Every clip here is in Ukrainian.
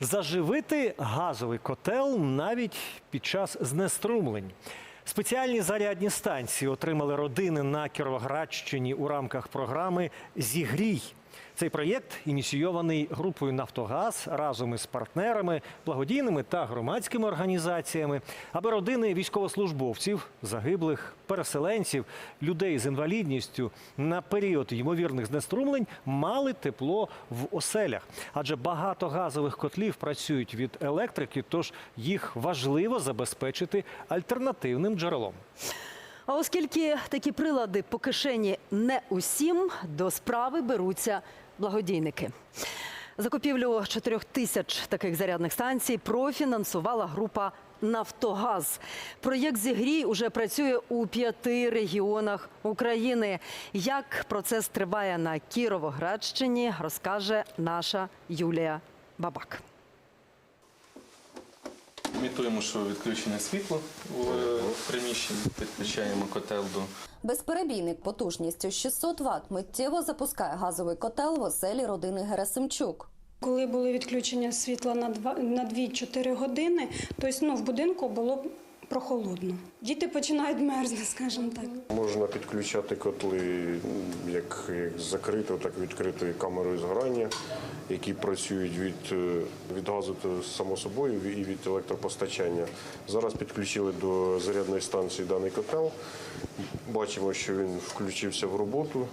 Заживити газовий котел навіть під час знеструмлень. Спеціальні зарядні станції отримали родини на Кіровоградщині у рамках програми Зігрій. Цей проєкт ініційований групою Нафтогаз разом із партнерами, благодійними та громадськими організаціями, аби родини військовослужбовців, загиблих, переселенців, людей з інвалідністю на період ймовірних знеструмлень мали тепло в оселях. Адже багато газових котлів працюють від електрики, тож їх важливо забезпечити альтернативним джерелом. А оскільки такі прилади по кишені не усім, до справи беруться благодійники. Закупівлю 4 тисяч таких зарядних станцій профінансувала група Нафтогаз. Проєкт «Зігрій» уже працює у п'яти регіонах України. Як процес триває на Кіровоградщині, розкаже наша Юлія Бабак. Імітуємо, що відключене світло в приміщенні, підключаємо котел до Безперебійник потужністю 600 Вт миттєво запускає газовий котел в оселі родини Герасимчук. Коли були відключення світла на два на 2-4 години, тобто ну, в будинку було прохолодно. Діти починають мерзнути, скажімо так. Можна підключати котли як, як з закритою, так і відкритою камерою згорання, які працюють від, е, від газу само собою і від електропостачання. Зараз підключили до зарядної станції даний котел. Бачимо, що він включився в роботу,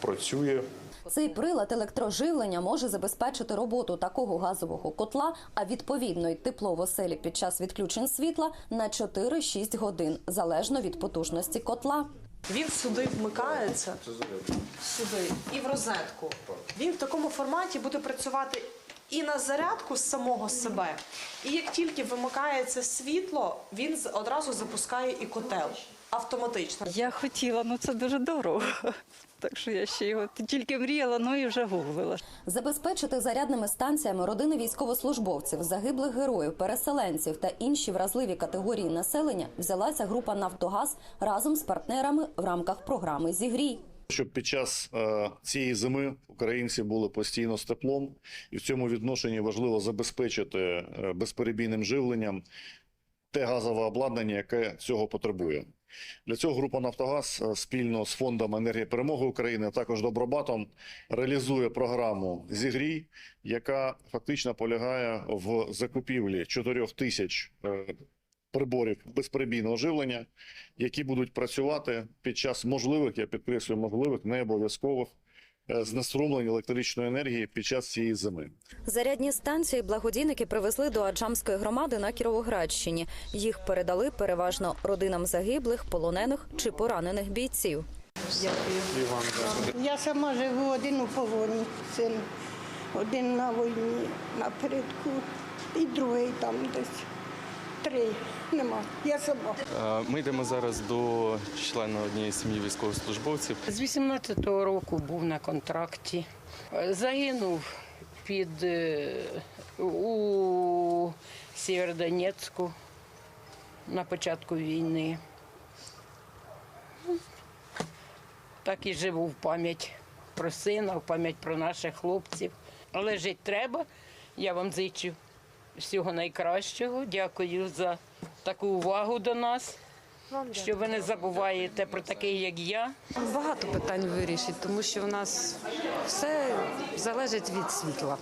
працює. Цей прилад електроживлення може забезпечити роботу такого газового котла, а відповідно й тепло в оселі під час відключень світла на 4-6 годин, залежно від потужності котла. Він сюди вмикається сюди і в розетку. Він в такому форматі буде працювати і на зарядку з самого себе. І як тільки вимикається світло, він з- одразу запускає і котел автоматично. Я хотіла, ну це дуже дорого. Так що я ще його тільки мріяла, ну і вже гуглила. Забезпечити зарядними станціями родини військовослужбовців, загиблих героїв, переселенців та інші вразливі категорії населення взялася група Нафтогаз разом з партнерами в рамках програми Зігрій. Щоб під час е, цієї зими українці були постійно з теплом, і в цьому відношенні важливо забезпечити е, безперебійним живленням те газове обладнання, яке цього потребує. Для цього група Нафтогаз е, спільно з фондом енергії перемоги України, а також Добробатом реалізує програму Зігрій, яка фактично полягає в закупівлі 4 тисяч приборів безперебійного живлення, які будуть працювати під час можливих, я підкреслюю, можливих, не обов'язкових е, знеструмлень електричної енергії під час цієї зими. Зарядні станції благодійники привезли до Аджамської громади на Кіровоградщині. Їх передали переважно родинам загиблих, полонених чи поранених бійців. Я сама живу один у полоні, син. Один на війні напередку, і другий там десь. Три нема. Я сама. Е, Ми йдемо зараз до члена однієї сім'ї військовослужбовців. З 18-го року був на контракті. Загинув під е, у Сєвєродонецьку на початку війни. Ну, Так і живу в пам'ять про сина, в пам'ять про наших хлопців. Але жити треба. Я вам зичу всього найкращого. Дякую за таку увагу до нас. Що ви не забуваєте про таких, як я. Багато питань вирішить, тому що в нас все залежить від світла.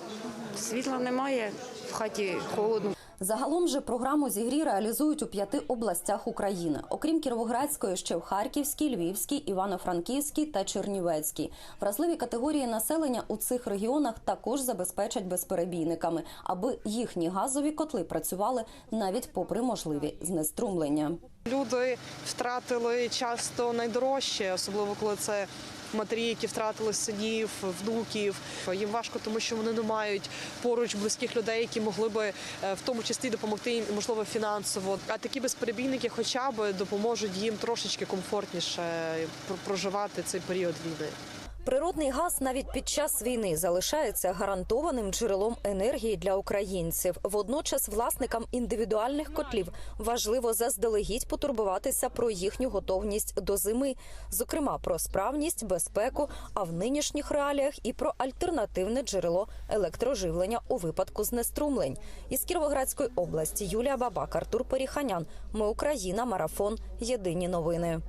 Світла немає, в хаті холодно. Загалом же програму зігрі реалізують у п'яти областях України. Окрім Кіровоградської, ще в Харківській, Львівській, Івано-Франківській та Чернівецькій. Вразливі категорії населення у цих регіонах також забезпечать безперебійниками, аби їхні газові котли працювали навіть попри можливі знеструмлення. Люди втратили часто найдорожче, особливо коли це матері, які втратили синів, внуків. Їм важко, тому що вони не мають поруч близьких людей, які могли би е, в тому числі допомогти їм, можливо, фінансово. А такі безперебійники, хоча б допоможуть їм трошечки комфортніше пр- проживати цей період війни. Природний газ навіть під час війни залишається гарантованим джерелом енергії для українців. Водночас, власникам індивідуальних котлів важливо заздалегідь потурбуватися про їхню готовність до зими, зокрема про справність, безпеку, а в нинішніх реаліях і про альтернативне джерело електроживлення у випадку знеструмлень. Із Кіровоградської області Юлія Бабак, Артур Періханян. Ми Україна. Марафон. Єдині новини.